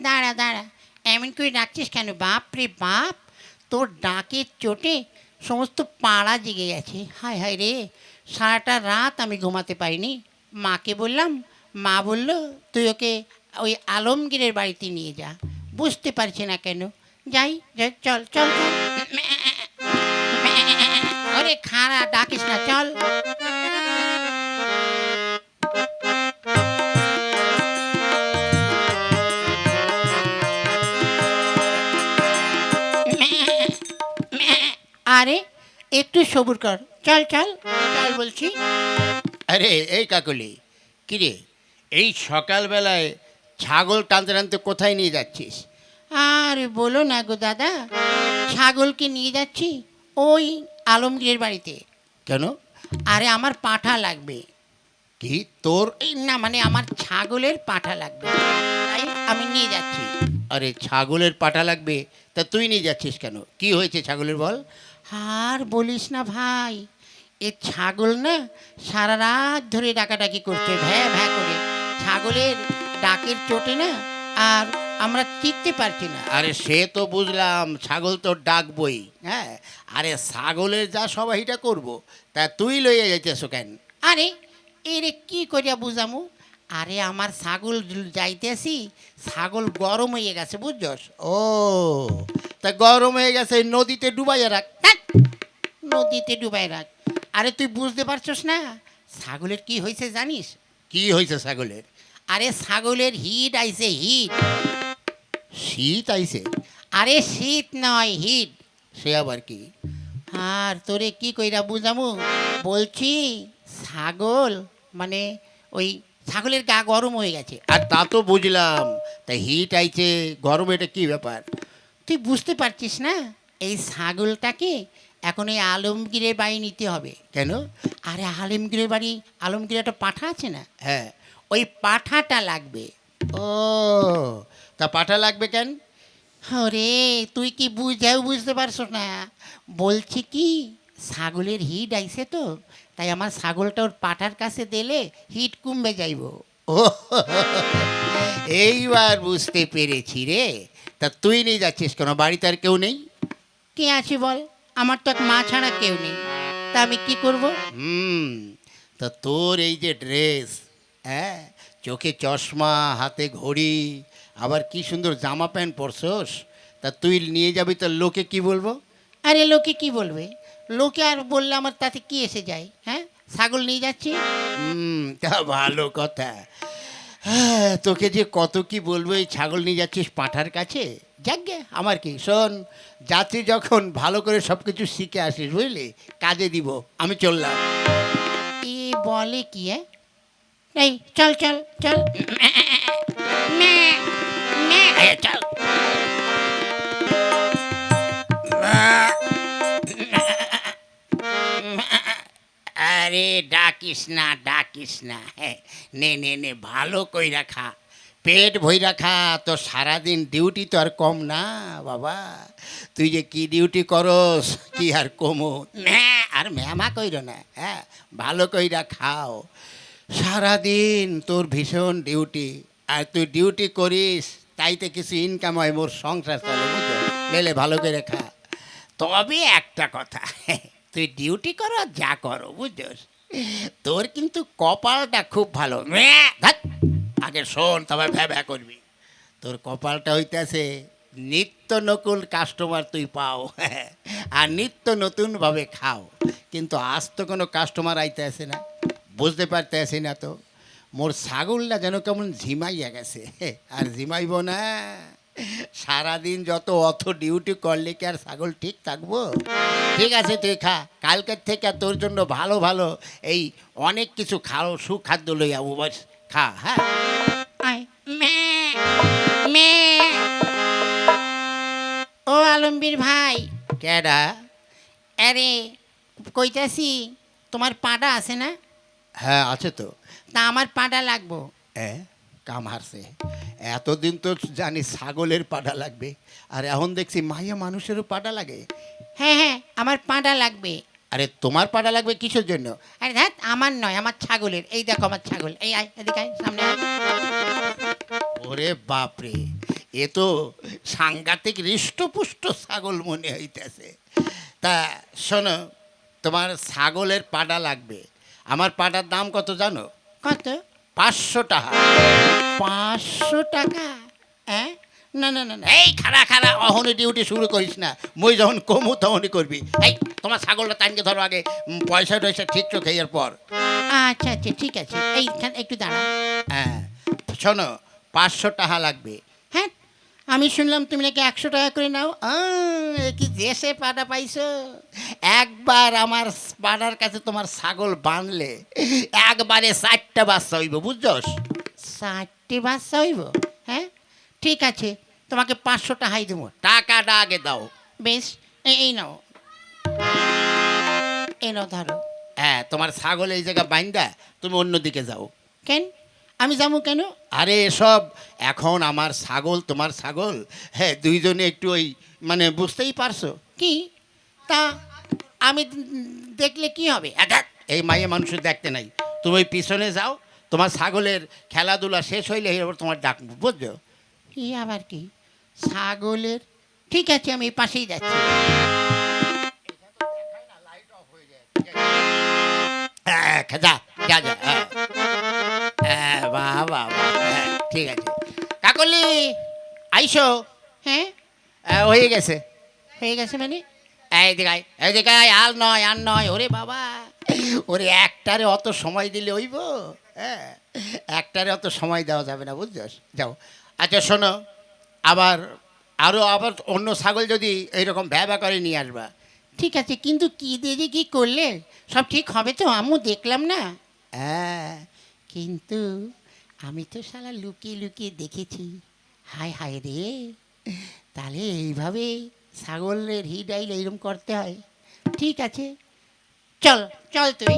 দাঁড়া দাঁড়া এমন করে ডাকছিস কেন বাপ রে বাপ তোর ডাকের চোটে সমস্ত পাড়া জেগে গেছে হায় হায় রে সারাটা রাত আমি ঘুমাতে পারিনি মাকে বললাম মা বলল তুই ওকে ওই আলমগীরের বাড়িতে নিয়ে যা বুঝতে পারছি না কেন যাই যাই, চল চল চল আরে খাড়া ডাকিস না চল আরে একটু সবুর কর। চল চল চল বলছি। আরে এই কাকলি কিরে এই সকালবেলায় ছাগল টানতে টানতে কোথায় নিয়ে যাচ্ছিস? আরে বলো না গো দাদা ছাগলকে নিয়ে যাচ্ছি ওই আলমগীরের বাড়িতে। কেন? আরে আমার পাঠা লাগবে। কি? তোর? না মানে আমার ছাগলের পাঠা লাগবে। তাই আমি নিয়ে যাচ্ছি। আরে ছাগলের পাটা লাগবে? তা তুই নিয়ে যাচ্ছিস কেন? কি হয়েছে ছাগলের বল? আর বলিস না ভাই এ ছাগল না সারা রাত ধরে ডাকাডাকি করছে ভ্যা ভ্যা করে। ছাগলের ডাকের চোটে না আর আমরা টিকতে পারছি না। আরে সে তো বুঝলাম ছাগল তো ডাকবই। হ্যাঁ আরে ছাগলের যা সবাইটা করব তা তুই লইয়া যাইতেছ কেন? আরে এরে কি করিয়া বুঝামু? আরে আমার ছাগল যাইতেছি ছাগল গরম হয়ে গেছে বুঝছস? ও তা গরম হয়ে গেছে নদীতে ডুবাইয়া রাখ। নদীতে ডুবাই রাখ। আরে তুই বুঝতে পারছস না ছাগলের কি হয়েছে জানিস? কি হয়েছে ছাগলের? আরে ছাগলের হিট আইছে হিট। শীত আইছে? আরে শীত নয় হিট। সে আবার কি? আর তোরে কি কইরা বুঝামু? বলছি ছাগল মানে ওই ছাগলের গা গরম হয়ে গেছে। আর তা তো বুঝলাম। তা হিট আইছে গরম এটা কি ব্যাপার? তুই বুঝতে পারছিস না? এই ছাগলটাকে এখন এই আলমগীরের বাড়ি নিতে হবে। কেন? আরে আলমগীরের বাড়ি আলমগীর একটা পাঠা আছে না? হ্যাঁ। ওই পাঠাটা লাগবে। ও তা পাঠা লাগবে কেন? ওরে তুই কি বুঝাও বুঝতে পারছ না। বলছি কি ছাগলের হিট আইছে তো তাই আমার ছাগলটা ওর পাঠার কাছে দিলে হিট কমবে যাইব। ও এইবার বুঝতে পেরেছি রে। তা তুই নিয়ে যাচ্ছিস কেন? বাড়িতে আর কেউ নেই? কে আছে বল? আমার তো এক মা ছাড়া কেউ নেই। তা আমি কি করব? হুম তা তোর এই যে ড্রেস হ্যাঁ চোখে চশমা হাতে ঘড়ি আবার কি সুন্দর জামা প্যান্ট পরছস? তা তুই নিয়ে যাবি তো লোকে কি বলব? আরে লোকে কি বলবে? লোকে আর বললে আমার তাতে কি এসে যায় হ্যাঁ? ছাগল নিয়ে যাচ্ছি? হুম তা ভালো কথা। হ্যাঁ তোকে যে কত কি বলব এই ছাগল নিয়ে যাচ্ছিস পাঠার কাছে? যাকগে আমার কি? শোন যাত্রী যখন ভালো করে সব কিছু শিখে আসিস বুঝলি? কাজে দিব আমি চললাম। এ বলে কি হ্যাঁ এই চল চল চল। এই, চল। আরে ডাকিস না ডাকিস না। হ্যাঁ নে নে নে, ভালো কইরা খা। পেট ভইরা খা তো সারাদিন ডিউটি তো আর কম না, বাবা। তুই যে কি ডিউটি করস, কি আর কমো। ম্যা, আর ম্যামা কইর না হ্যাঁ ভালো কইরা খাও। সারাদিন তোর ভীষণ ডিউটি, আর তুই ডিউটি করিস, তাইতে কিছু ইনকাম হয়, মোর সংসার চলে বুঝো মেলে ভালো করে খা। তবে একটা কথা তুই ডিউটি করো, যা করো, বুঝছস? তোর কিন্তু কপালটা খুব ভালো। আগে শোন, তবে ভ্যা ভ্যা করবি। তোর কপালটা হইতেছে, নিত্য নকুল কাস্টমার তুই পাও। আর নিত্য নতুনভাবে খাও। কিন্তু আজ তো কোনো কাস্টমার আইতে আসে না। বুঝতে পারতে আসি না তো। মোর ছাগলটা যেন কেমন ঝিমাইয়া গেছে। আর ঝিমাইব না। সারাদিন যত অত ডিউটি করলে কি আর ছাগল ঠিক থাকব? ঠিক আছে তুই খা। কালকের থেকে তোর জন্য ভালো ভালো এই অনেক কিছু খাও সুখাদ্য লই যাব বস। খা হ্যাঁ? আয় মে মে। ও আলমবীর ভাই। কেডা? আরে কইতাছি তোমার পাটা আছে না? হ্যাঁ আছে তো। তা আমার পাটা লাগবো। হ্যাঁ কাম হারছে। এতদিন তো জানি ছাগলের পাটা লাগবে আর এখন দেখছি মাইয়া মানুষেরও পাটা লাগে। হ্যাঁ হ্যাঁ আমার পাটা লাগবে। আরে তোমার পাটা লাগবে কিসের জন্য? আরে ধ্যাত আমার নয় আমার ছাগলের। এই দেখো আমার ছাগল। এই আয় এদিকে আয় সামনে আয়। ওরে বাপরে এ তো সাংঘাতিক হৃষ্টপুষ্ট ছাগল মনে হইতেছে। তা শোনো তোমার ছাগলের পাটা লাগবে। আমার পাটার দাম কত জানো? কত? পাঁচশো টাকা। পাঁচশো টাকা? হ্যাঁ না না না না। এই খারা খারা অহনে ডিউটি শুরু করিস না। মই যখন কমু তখনই করবি। এই তোমার ছাগলটা টানকে ধরো আগে। পয়সা টয়সা ঠিক চোখে খেয়ে পর। আচ্ছা আচ্ছা ঠিক আছে। এইখান একটু দাঁড়া। হ্যাঁ। শোনো পাঁচশো টাকা লাগবে। হ্যাঁ আমি শুনলাম তুমি নাকি একশো টাকা করে নাও। কি দেশে পাটা পাইছো? একবার আমার পাড়ার কাছে তোমার ছাগল বানলে একবারে চারটা বাচ্চা হইব বুঝছস? ষাটটি বাচ্চা হইব হ্যাঁ? ঠিক আছে তোমাকে পাঁচশো টাকাই দেবো। টাকাটা আগে দাও। বেশ এই নাও। এই নাও ধরো। হ্যাঁ তোমার ছাগল এই জায়গা বাইন্দা তুমি অন্যদিকে যাও। কেন? আমি যাব কেন? আরে এসব এখন আমার ছাগল তোমার ছাগল হ্যাঁ দুইজনে একটু ওই মানে বুঝতেই পারছ? কি? তা আমি দেখলে কি হবে? এই মাইয়ে মানুষের দেখতে নাই। তুমি ওই পিছনে যাও তোমার ছাগলের খেলাধুলা শেষ হইলে এবার তোমার ডাকবো বুঝছ? কি আবার কি? ছাগলের ঠিক আছে আমি পাশেই যাচ্ছি। হ্যাঁ, যা যা যা হ্যাঁ। হ্যাঁ, বাহ বাহ বাহ, হ্যাঁ, ঠিক আছে। কাকলি আইসো। হ্যাঁ? হ্যাঁ, হয়ে গেছে। হয়ে গেছে মানে? এই দিকাই এই দিকাই আর নয় আর নয় ওরে বাবা। ওরে একটারে অত সময় দিলে হইব? হ্যাঁ একটারে অত সময় দেওয়া যাবে না বুঝছস যাও। আচ্ছা শোনো আবার আরও আবার অন্য ছাগল যদি এইরকম ভ্যাবা করে নিয়ে আসবা। ঠিক আছে কিন্তু কি দিদি কি করলে? সব ঠিক হবে তো আমিও দেখলাম না। হ্যাঁ। কিন্তু আমি তো শালা লুকিয়ে লুকিয়ে দেখেছি। হায় হায় রে। তাহলে এইভাবে ছাগলের হিডাইল এইরকম করতে হয়। ঠিক আছে চল চল তুই।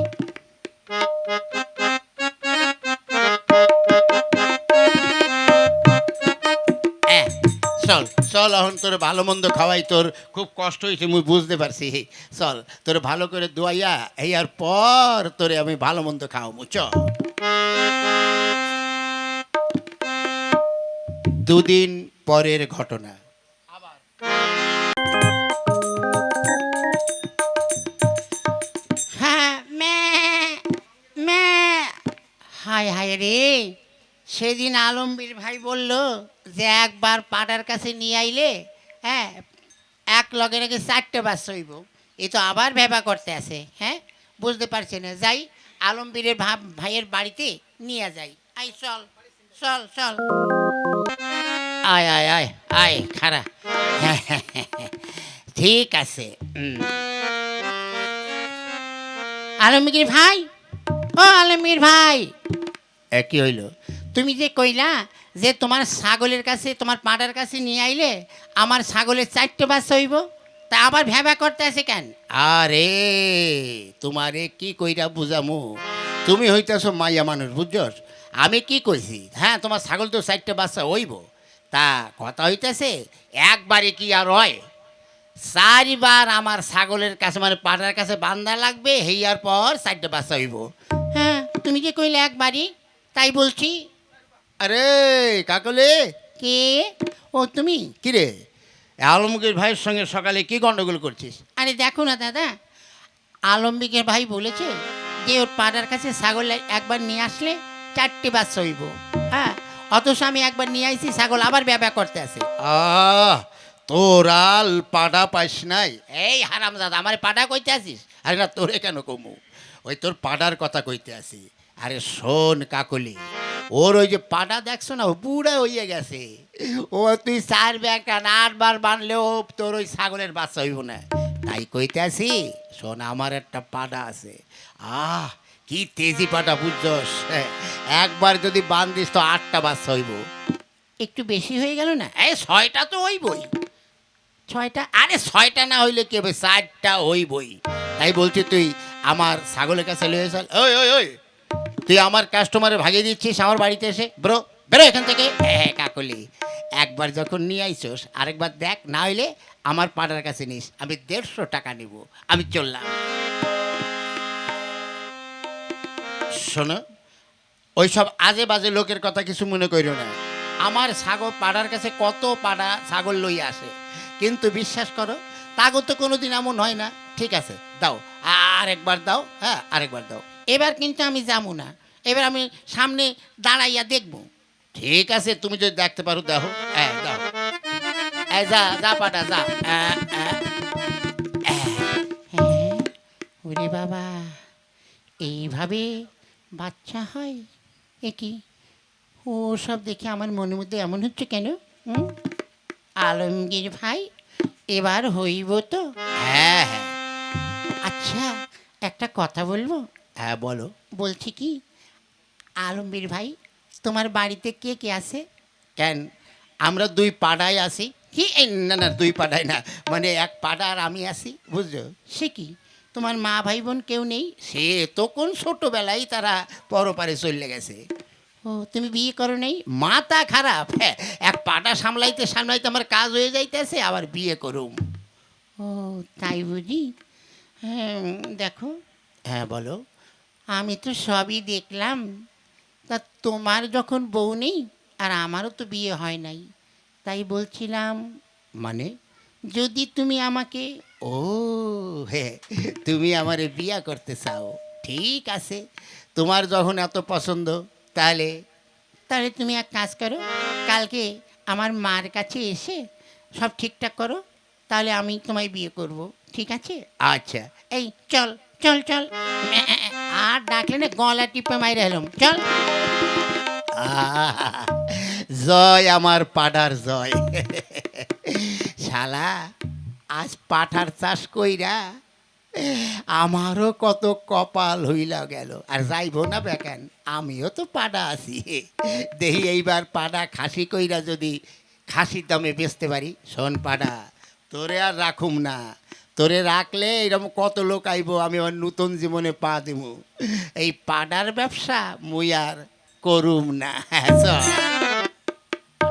চল চল এখন তোর ভালো মন্দ খাওয়াই, তোর খুব কষ্ট হয়েছে, মুই বুঝতে পারছি। হে চল, তোর ভালো করে দোয়াইয়া আর পর তোরে আমি ভালো মন্দ খাওয়াবো চল দুদিন পরের ঘটনা। হ্যাঁ হায় হায় রে। সেদিন আলমবীর ভাই বলল যে একবার পাড়ার কাছে নিয়ে আইলে হ্যাঁ এক লগে নাকি চারটে বাস হইব। এ তো আবার ভেবা করতে আছে হ্যাঁ? বুঝতে পারছি না। যাই আলমবীরের ভাইয়ের বাড়িতে নিয়ে যাই। আই চল চল চল। আয় আয় আয় আয় খারা ঠিক আছে আলমগীর ভাই? ও আলমগীর ভাই। কি হইল? তুমি যে কইলা যে তোমার ছাগলের কাছে তোমার পাটার কাছে নিয়ে আইলে আমার ছাগলের চারটে বাচ্চা হইব তা আবার ভ্যাবা করতে আছে কেন? আরে তোমারে কি কইরা বুঝামু? তুমি হইতেছো মাইয়া মানুষ বুঝছস? আমি কি কইছি? হ্যাঁ তোমার ছাগল তো চারটে বাচ্চা হইব। তা কথা হইতেছে একবারে কি আর হয়? চারিবার আমার ছাগলের কাছে মানে পাটার কাছে বান্ধা লাগবে হেয়ার পর চারটে বাচ্চা হইব। হ্যাঁ তুমি যে কইলে একবারই তাই বলছি। আরে কাকলে। কে? ও তুমি? কি রে আলমগীর ভাইয়ের সঙ্গে সকালে কি গন্ডগোল করছিস? আরে দেখো না দাদা। আলম্বিকের ভাই বলেছে যে ওর পাড়ার কাছে ছাগল একবার নিয়ে আসলে চারটে বাচ্চা হইব। হ্যাঁ? অথচ আমি একবার নিয়ে আইছি ছাগল আবার ব্যবহার করতে আছে আহ তোরাল পাডা পাইস নাই? এই হারাম দাদা আমার পাডা কইতে আসিস? আরে না তোরে কেন কমু? ওই তোর পাডার কথা কইতে আসি। আরে শোন কাকলি। ওর ওই যে পাটা দেখছ না বুড়া হইয়া গেছে। ও তুই চার ব্যাগটা আটবার বানলেও তোর ওই ছাগলের বাচ্চা হইব না। তাই কইতে আসি শোন আমার একটা পাটা আছে। আহ কি তেজি পাটা বুঝছস? একবার যদি বান্ধিস তো আটটা বাচ্চা হইব। একটু বেশি হয়ে গেল না? এই ছয়টা তো হইবই। ছয়টা? আরে ছয়টা না হইলে কি হবে? চারটা হইবই। তাই বলছি তুই আমার ছাগলের কাছে লয়ে চল। ওই ওই ওই তুই আমার কাস্টমারে ভাগিয়ে দিচ্ছিস আমার বাড়িতে এসে? ব্রো, বেরো এখান থেকে। হ্যাঁ কাকলি, একবার যখন নিয়ে আইসোস, আরেকবার দেখ, না হইলে আমার পাড়ার কাছে নিস। আমি দেড়শো টাকা নিব। আমি চললাম। শোনো, ওইসব আজে বাজে লোকের কথা কিছু মনে করিও না। আমার ছাগল পাড়ার কাছে কত পাড়া ছাগল লই আসে। কিন্তু বিশ্বাস করো, তাগো তো কোনোদিন এমন হয় না। ঠিক আছে, দাও। আর একবার দাও হ্যাঁ আরেকবার দাও। এবার কিন্তু আমি যাব না। এবার আমি সামনে দাঁড়াইয়া দেখব। ঠিক আছে তুমি যদি দেখতে পারো দেখো। হ্যাঁ দাও যা যা পাটা যা। ওরে বাবা এইভাবে বাচ্চা হয়? এ কি? ও সব দেখে আমার মনের মধ্যে এমন হচ্ছে কেন? আলমগীর ভাই এবার হইব তো? হ্যাঁ হ্যাঁ। আচ্ছা একটা কথা বলব? হ্যাঁ বলো। বলছি কি আলমবীর ভাই তোমার বাড়িতে কে কে আছে? কেন? আমরা দুই পাড়ায় আছি। কি? এই, না না দুই পাড়ায় না। মানে এক পাড়া আর আমি আছি বুঝছ? সে কি? তোমার মা ভাই বোন কেউ নেই? সে তো কোন ছোটবেলায় তারা পরপারে চলে গেছে। ও তুমি বিয়ে করো নেই? মাথা খারাপ। হ্যাঁ এক পাটা সামলাইতে সামলাইতে আমার কাজ হয়ে যাইতেছে আবার বিয়ে করুম। ও তাই বুঝি? হ্যাঁ দেখো। হ্যাঁ বলো। আমি তো সবই দেখলাম। তা তোমার যখন বউ নেই আর আমারও তো বিয়ে হয় নাই। তাই বলছিলাম মানে? যদি তুমি আমাকে ও হ্যাঁ তুমি আমারে বিয়া করতে চাও। ঠিক আছে তোমার যখন এত পছন্দ তাহলে? তাহলে তুমি এক কাজ করো কালকে আমার মার কাছে এসে সব ঠিকঠাক করো তাহলে আমি তোমায় বিয়ে করব। ঠিক আছে? আচ্ছা। এই চল চল চল। আর ডাকলে না গলা টিপে মাইরে এলাম। চল। জয় আমার পাড়ার জয়। শালা, আজ পাঠার চাষ কইরা আমারও কত কপাল হইলা গেল। আর যাইব না বেকেন, আমিও তো পাড়া আছি। দেখি এইবার পাড়া খাসি কইরা যদি খাসির দামে বেচতে পারি, শোন পাড়া, তোরে আর রাখুম না। তোরে রাখলে এরকম কত লোক আইব, আমি আমার নতুন জীবনে পা দিব এই পাড়ার ব্যবসা মুই আর করুম না চল।